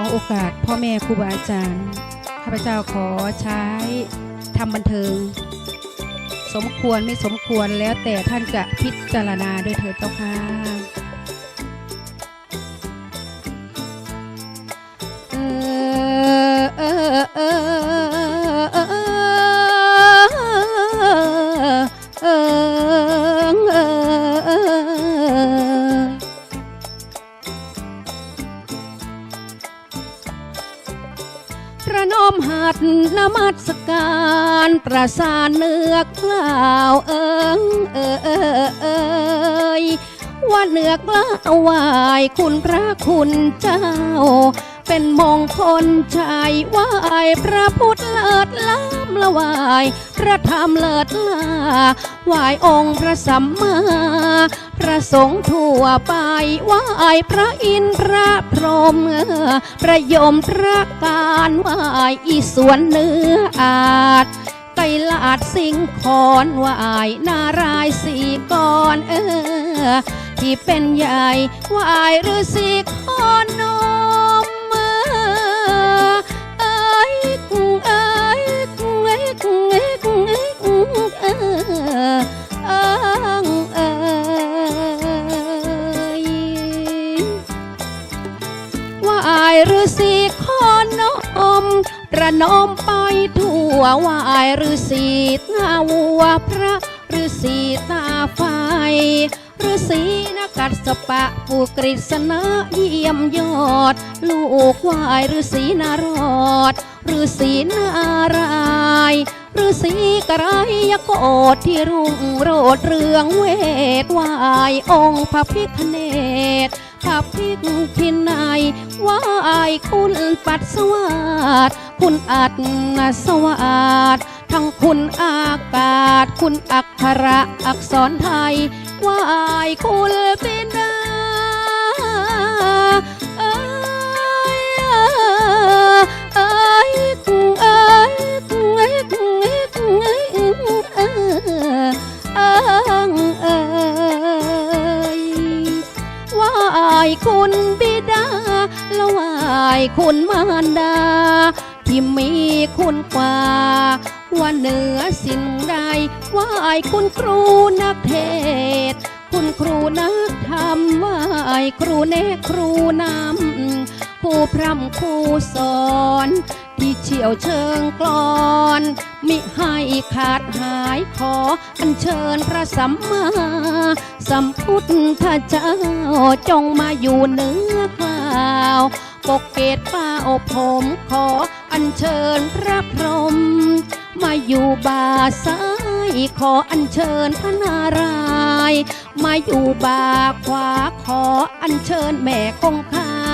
อโอกาสพ่อแม่ครูบาอาจารย์ข้าพเจ้าขอใช้ทำบันเทิง สมควรไม่สมควรแล้วแต่ท่านจะพิจารณาด้วยเถิดเจ้าค่ะ ระนมหัดนมัสการประสานเนื้อกล่าวเอิงเออเออเอยว่าเนื้อกล่าวไหวายคุณพระคุณเจ้า เป็นมงคลชัยวายพระพุทธเลิศล้ำละวาย พระธรรมเลิศลาวายองค์พระสัมมา พระสงฆ์ทั่วไปไหว้พระอินทร์พระพรหมเออระยมพระการไหวายอีสวนเนื้ออาจไกลาดสิงคอนไหวายนารายสีกอนเออ ที่เป็นใหญ่ไหวายฤาษีคอนมเอ ฤาษีขอนมระนมไปทั่ววายฤาษีตาวัวพระฤาษีตาไฟฤาษีนักกัดสปะผู้กฤษณะเยี่ยมยอด ลูกวายฤาษีนารอดฤาษีนารายฤาษีกระไรยโกฏที่รุ่งโรดเรืองเวทวายองค์พระพิคเนต ขับพิกพินัยไหวายคุณปัดสวัสดคุณอัดสวัสดทั้งคุณอากาศ คุณอักขระอักษรไทยไหวายคุณปิายคุณบิดาและไหวายคุณมารดา ที่มีคุณกว่า ว่าเหนือสิ่งใดไหวายคุณครูนักเทศน์คุณครูนักธรรมไหวายครูเนคครูนำครูพร่ำครูสอน ที่เชี่ยวเชิงกลอนมิให้ขาดหายขออัญเชิญพระสัมมาสัมพุทธเจ้าจงมาอยู่เหนือกล่าวปกเกตป้าอบผมขออัญเชิญพระพรหมมาอยู่บาซ้ายขออัญเชิญพระนารายมาอยู่บาขวาขออัญเชิญแม่คงคา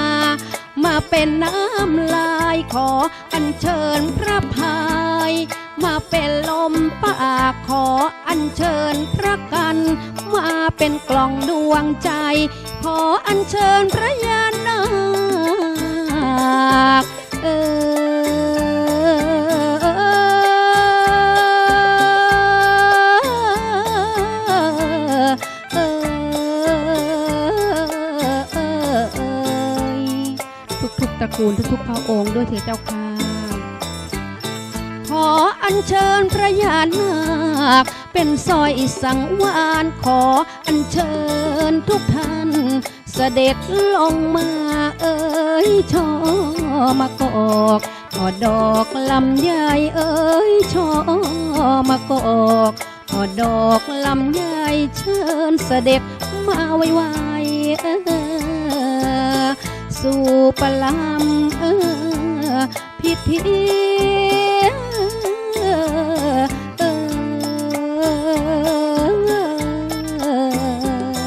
มาเป็นน้ำลายขออัญเชิญพระพาย มาเป็นลมปากขออัญเชิญพระกัน มาเป็นกล่องดวงใจ ขออัญเชิญพระยานาคเออ ตระกูลทุกๆพระองค์ด้วยเถิดเจ้าค่ะ ขออัญเชิญพระยานาคเป็นสร้อยสังวานขออัญเชิญทุกท่าน เสด็จลงมาเอ่ยช่อมากอกขอดอกลำไยเอ่ยช่อมากอกขอดอกลำไยเชิญเสด็จมาไวๆเออ สู่ปลำเออพิธี